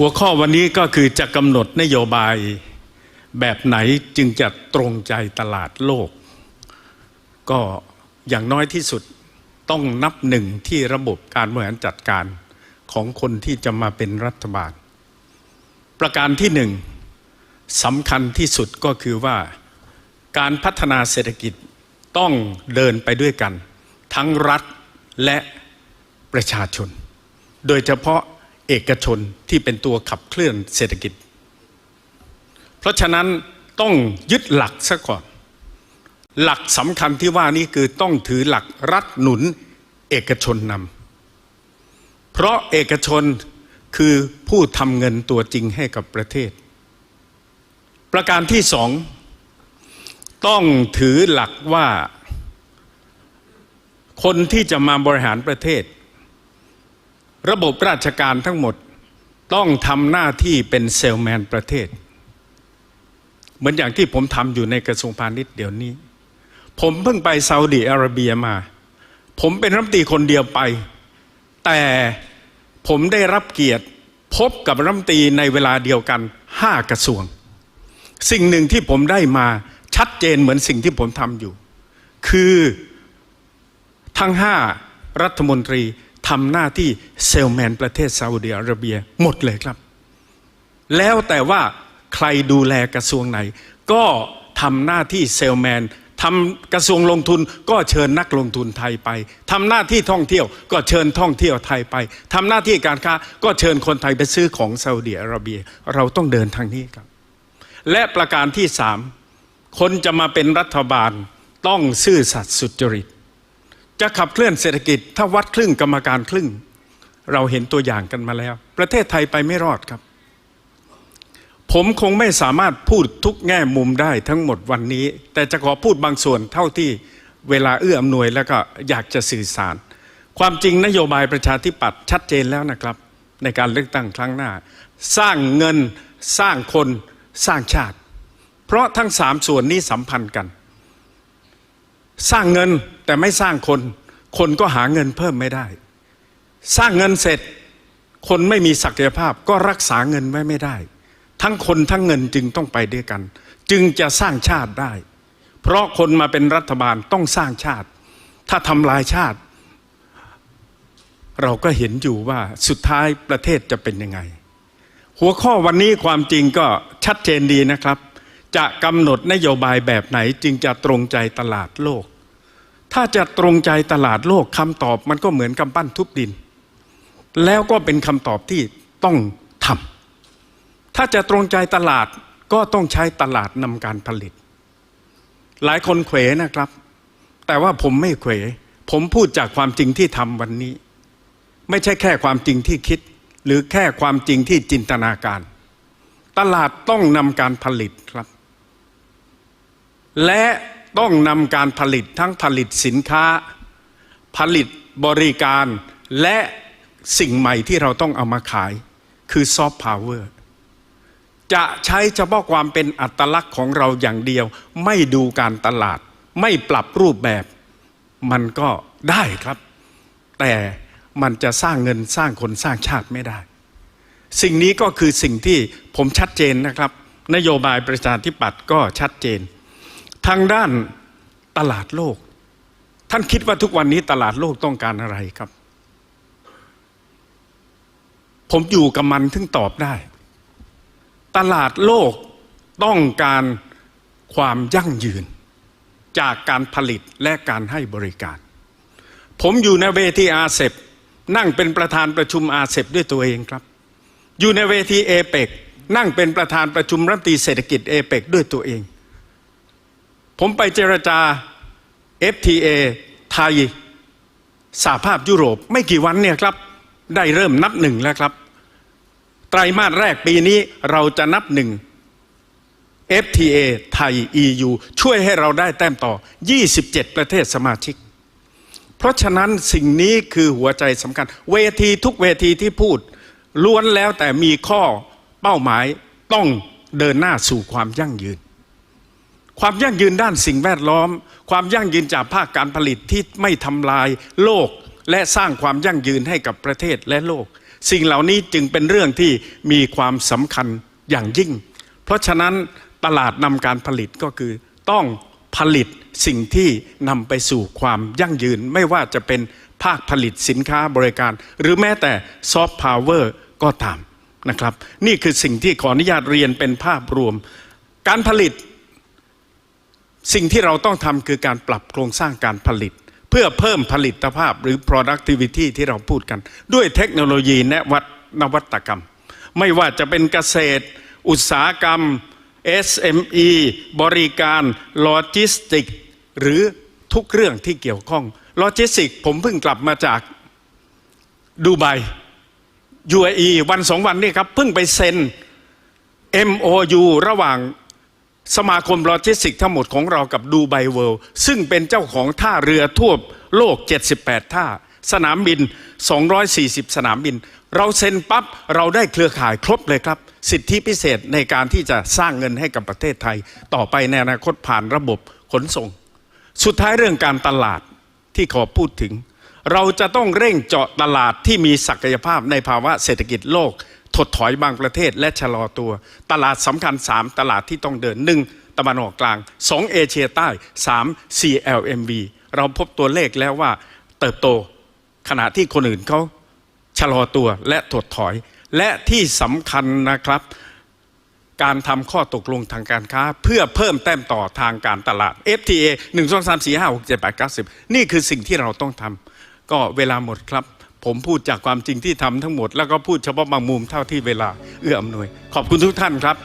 หัวข้อวันนี้ก็คือจะกำหนดนโยบายแบบไหนจึงจะตรงใจตลาดโลก ก็อย่างน้อยที่สุดต้องนับหนึ่งที่ระบบการบริหารจัดการของคนที่จะมาเป็นรัฐบาล ประการที่หนึ่งสำคัญที่สุดก็คือว่าการพัฒนาเศรษฐกิจต้องเดินไปด้วยกัน ทั้งรัฐและประชาชน โดยเฉพาะ เอกชนที่เป็นตัวขับเคลื่อนเศรษฐกิจ เพราะฉะนั้นต้องยึดหลักซะก่อน หลักสำคัญที่ว่านี้คือต้องถือหลักรัฐหนุนเอกชนนำเพราะเอกชนคือผู้ทำเงินตัวจริงให้กับประเทศ ประการที่สองต้องถือหลักว่า คนที่จะมาบริหารประเทศ ระบบราชการทั้งหมดต้องทำหน้าที่เป็นเซลแมนประเทศ เหมือนอย่างที่ผมทำอยู่ในกระทรวงพาณิชย์เดี๋ยวนี้ ผมเพิ่งไปซาอุดีอาระเบียมา ผมเป็นรัฐมนตรีคนเดียวไป แต่ผมได้รับเกียรติพบกับรัฐมนตรีในเวลาเดียวกันห้ากระทรวง สิ่งหนึ่งที่ผมได้มาชัดเจนเหมือนสิ่งที่ผมทำอยู่ คือทั้งห้ารัฐมนตรี ทำหน้าที่เซลแมนประเทศซาอุดิอาระเบียหมดเลยครับ แล้วแต่ว่าใครดูแลกระทรวงไหน ก็ทำหน้าที่เซลแมนทำกระทรวงลงทุนก็เชิญนักลงทุนไทยไปทำหน้าที่ท่องเที่ยวก็เชิญท่องเที่ยวไทยไปทำหน้าที่การค้าก็เชิญคนไทยไปซื้อของซาอุดิอาระเบีย เราต้องเดินทางนี้ครับ และประการที่สามคนจะมาเป็นรัฐบาลต้องซื่อสัตย์สุจริต จะขับเคลื่อนเศรษฐกิจ ถ้าวัดครึ่งกรรมการครึ่ง เราเห็นตัวอย่างกันมาแล้ว ประเทศไทยไปไม่รอดครับ ผมคงไม่สามารถพูดทุกแง่มุมได้ทั้งหมดวันนี้ แต่จะขอพูดบางส่วนเท่าที่เวลาเอื้ออำนวยแล้วก็อยากจะสื่อสาร ความจริงนโยบายประชาธิปัตย์ชัดเจนแล้วนะครับ ในการเลือกตั้งครั้งหน้า สร้างเงินสร้างคนสร้างชาติ เพราะทั้งสามส่วนนี้สัมพันธ์กัน สร้างเงิน แต่ไม่สร้างคน คนก็หาเงินเพิ่มไม่ได้ สร้างเงินเสร็จ คนไม่มีศักยภาพก็รักษาเงินไว้ไม่ได้ ทั้งคนทั้งเงินจึงต้องไปด้วยกัน จึงจะสร้างชาติได้ เพราะคนมาเป็นรัฐบาลต้องสร้างชาติ ถ้าทำลายชาติ เราก็เห็นอยู่ว่าสุดท้ายประเทศจะเป็นยังไง หัวข้อวันนี้ความจริงก็ชัดเจนดีนะครับจะกำหนดนโยบายแบบไหนจึงจะตรงใจตลาดโลก ถ้าจะตรงใจตลาดโลกคำตอบมันก็เหมือนกำปั้นทุบดิน แล้วก็เป็นคำตอบที่ต้องทำถ้าจะตรงใจตลาดก็ต้องใช้ตลาดนำการผลิต หลายคนเขวนะครับ แต่ว่าผมไม่เขวผมพูดจากความจริงที่ทำวันนี้ ไม่ใช่แค่ความจริงที่คิด หรือแค่ความจริงที่จินตนาการ ตลาดต้องนำการผลิตครับ และ ต้องนำการผลิตทั้งผลิตสินค้า ผลิตบริการและสิ่งใหม่ที่เราต้องเอามาขาย คือซอฟต์พาวเวอร์จะใช้เฉพาะความเป็นอัตลักษณ์ของเราอย่างเดียว ไม่ดูการตลาด ไม่ปรับรูปแบบ มันก็ได้ครับ แต่มันจะสร้างเงินสร้างคนสร้างชาติไม่ได้ สิ่งนี้ก็คือสิ่งที่ผมชัดเจนนะครับ นโยบายประชาธิปัตย์ก็ชัดเจน ทางด้านตลาดโลก ท่านคิดว่าทุกวันนี้ตลาดโลกต้องการอะไรครับ ผมอยู่กับมันถึงตอบได้ ตลาดโลกต้องการความยั่งยืน จากการผลิตและการให้บริการ ผมอยู่ในเวทีอาเซบนั่งเป็นประธานประชุมอาเซบด้วยตัวเองครับ อยู่ในเวทีเอเปกนั่งเป็นประธานประชุมรัฐมนตรีเศรษฐกิจเอเปกด้วยตัวเอง ผมไปเจรจา FTA ไทยสหภาพยุโรปไม่กี่วันเนี่ยครับ ได้เริ่มนับหนึ่งแล้วครับ ไตรมาสแรกปีนี้เราจะนับหนึ่ง FTA ไทย EU ช่วยให้เราได้แต้มต่อ 27 ประเทศสมาชิก เพราะฉะนั้นสิ่งนี้คือหัวใจสำคัญ เวทีทุกเวทีที่พูด ล้วนแล้วแต่มีข้อเป้าหมายต้องเดินหน้าสู่ความยั่งยืน ความยั่งยืนด้านสิ่งแวดล้อม ความยั่งยืนจากภาคการผลิตที่ไม่ทำลายโลก และสร้างความยั่งยืนให้กับประเทศและโลก สิ่งเหล่านี้จึงเป็นเรื่องที่มีความสำคัญอย่างยิ่ง เพราะฉะนั้นตลาดนำการผลิตก็คือต้องผลิตสิ่งที่นำไปสู่ความยั่งยืน ไม่ว่าจะเป็นภาคผลิตสินค้าบริการ หรือแม้แต่ซอฟต์พาวเวอร์ก็ตามนะครับ นี่คือสิ่งที่ขออนุญาตเรียนเป็นภาพรวม การผลิต สิ่งที่เราต้องทำคือการปรับโครงสร้างการผลิต เพื่อเพิ่มผลิตภาพหรือ productivity ที่เราพูดกัน ด้วยเทคโนโลยีและวัฒนวัตกรรม ไม่ว่าจะเป็นเกษตร อุตสาหกรรม SME บริการโลจิสติก หรือทุกเรื่องที่เกี่ยวข้องโลจิสติก ผมเพิ่งกลับมาจากดูไบ UAE วันสองวันนี้ครับ เพิ่งไปเซ็น MOU ระหว่าง สมาคมโลจิสติกส์ทั้งหมดของเรากับดูไบเวิลด์ซึ่งเป็นเจ้าของท่าเรือทั่วโลก 78 ท่า สนามบิน 240 สนามบิน เราเซ็นปั๊บเราได้เครือข่ายครบเลยครับ สิทธิพิเศษในการที่จะสร้างเงินให้กับประเทศไทย ต่อไปในอนาคตผ่านระบบขนส่ง สุดท้ายเรื่องการตลาดที่ขอพูดถึง เราจะต้องเร่งเจาะตลาดที่มีศักยภาพในภาวะเศรษฐกิจโลก ถดถอยบางประเทศและชะลอตัว ตลาดสำคัญ 3 ตลาดที่ต้องเดิน 1. ตะวันออกกลาง 2. เอเชียใต้ 3. CLMV เราพบตัวเลขแล้วว่าเติบโตขณะที่คนอื่นเขาชะลอตัวและถดถอย และที่สำคัญนะครับ การทำข้อตกลงทางการค้า เพื่อเพิ่มแต้มต่อทางการตลาด FTA 1 2 3 4 5 6 7 8 9 10 นี่คือสิ่งที่เราต้องทำก็เวลาหมดครับ ผมพูดจากความจริงที่ทำทั้งหมด แล้วก็พูดเฉพาะบางมุมเท่าที่เวลาเอื้ออำนวย ขอบคุณทุกท่านครับ